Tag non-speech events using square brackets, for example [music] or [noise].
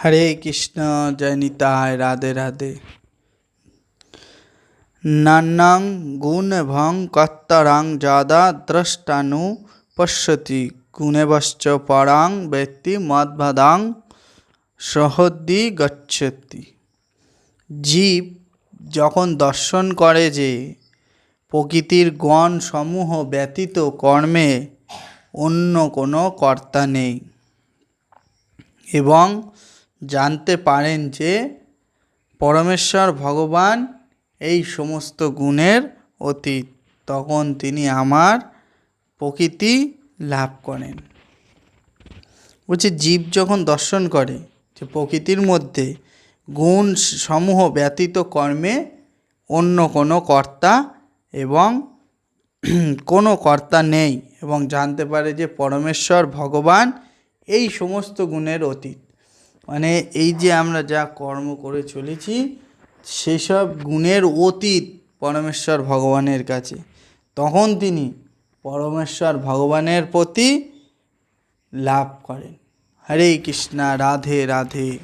হরে কৃষ্ণ, জয় নিতায় রাধে রাধে। নান্নাং গুণভং কত্তরাং যাদা দ্রষ্টানু পশ্যতি, গুণেবশ্চ পরাং ব্যক্তি মদ্ভদাং সহদ্দি গচ্ছতি। জীব যখন দর্শন করে যে প্রকৃতির গণ সমূহ ব্যতীত কর্মে অন্য কোনো কর্তা নেই, এবং জানতে পারেন যে পরমেশ্বর ভগবান এই সমস্ত গুণের অতীত। তখন তিনি আমার প্রকৃতি লাভ করেন। বলছে, জীব যখন দর্শন করে যে প্রকৃতির মধ্যে গুণ সমূহ ব্যতীত কর্মে অন্য কোনো কর্তা এবং [clears throat] কোনো কর্তা নেই এবং জানতে পারে যে পরমেশ্বর ভগবান এই সমস্ত গুণের অতীত। মানে এই যে আমরা যা কর্ম করে চলেছি, সেসব গুণের অতীত পরমেশ্বর ভগবানের কাছে। তখন তিনি পরমেশ্বর ভগবানের প্রতি লাভ করেন। হরে কৃষ্ণা, রাধে রাধে।